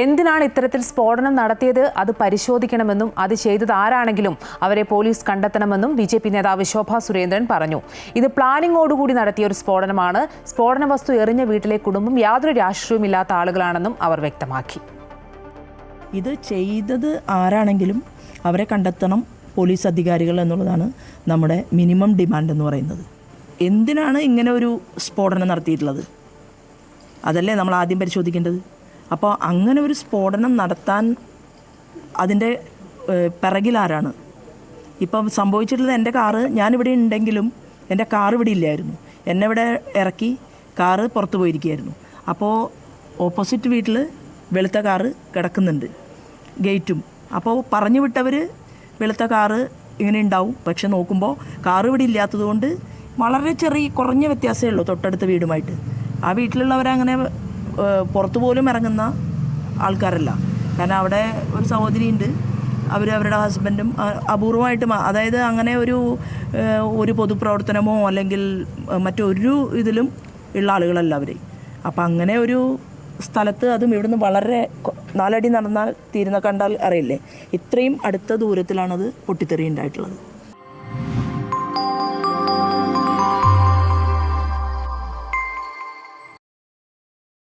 എന്തിനാണ് ഇത്തരത്തിൽ സ്ഫോടനം നടത്തിയത്? അത് പരിശോധിക്കണമെന്നും അത് ചെയ്തത് ആരാണെങ്കിലും അവരെ പോലീസ് കണ്ടെത്തണമെന്നും ബി ജെ പി നേതാവ് ശോഭ സുരേന്ദ്രൻ പറഞ്ഞു. ഇത് പ്ലാനിങ്ങോടുകൂടി നടത്തിയ ഒരു സ്ഫോടനമാണ്. സ്ഫോടന വസ്തു എറിഞ്ഞ വീട്ടിലെ കുടുംബം യാതൊരു രാഷ്ട്രീയവും ഇല്ലാത്ത ആളുകളാണെന്നും അവർ വ്യക്തമാക്കി. ഇത് ചെയ്തത് ആരാണെങ്കിലും അവരെ കണ്ടെത്തണം പോലീസ് അധികാരികൾ എന്നുള്ളതാണ് നമ്മുടെ മിനിമം ഡിമാൻഡ് എന്ന് പറയുന്നത്. എന്തിനാണ് ഇങ്ങനെ ഒരു സ്ഫോടനം നടത്തിയിട്ടുള്ളത്? അതല്ലേ നമ്മൾ ആദ്യം പരിശോധിക്കേണ്ടത്? അപ്പോൾ അങ്ങനെ ഒരു സ്ഫോടനം നടത്താൻ അതിന്റെ പിറകിലാരാണ് ഇപ്പം സംഭവിച്ചിട്ടുള്ളത് എന്റെ കാറ് ഞാനിവിടെ ഉണ്ടെങ്കിലും എന്റെ കാർ ഇവിടെ ഇല്ലായിരുന്നു. എന്നെ ഇവിടെ ഇറക്കി കാറ് പുറത്ത് പോയിരിക്കുകയായിരുന്നു. അപ്പോൾ ഓപ്പോസിറ്റ് വീട്ടിൽ വെളുത്ത കാറ് കിടക്കുന്നുണ്ട് ഗേറ്റും. അപ്പോൾ പറഞ്ഞു വിട്ടവർ വെളുത്ത കാറ് ഇങ്ങനെ ഉണ്ടാവും. പക്ഷെ നോക്കുമ്പോൾ കാറ് ഇവിടെ ഇല്ലാത്തതുകൊണ്ട് വളരെ ചെറിയ കുറഞ്ഞ വ്യത്യാസമേ ഉള്ളൂ തൊട്ടടുത്ത വീടുമായിട്ട്. ആ വീട്ടിലുള്ളവരങ്ങനെ പുറത്തു പോലും ഇറങ്ങുന്ന ആൾക്കാരല്ല. കാരണം അവിടെ ഒരു സഹോദരി ഉണ്ട് അവർ അവരുടെ ഹസ്ബൻഡും അപൂർവമായിട്ട് അതായത് അങ്ങനെ ഒരു ഒരു പൊതുപ്രവർത്തനമോ അല്ലെങ്കിൽ മറ്റൊരു ഇതിലും ഉള്ള ആളുകളല്ല അവർ അപ്പം അങ്ങനെ ഒരു സ്ഥലത്ത് അതും ഇവിടുന്ന് വളരെ നാലടി നടന്നാൽ തീരുന്ന കണ്ടാൽ അറിയില്ലേ? ഇത്രയും അടുത്ത ദൂരത്തിലാണത് പൊട്ടിത്തെറി ഉണ്ടായിട്ടുള്ളത്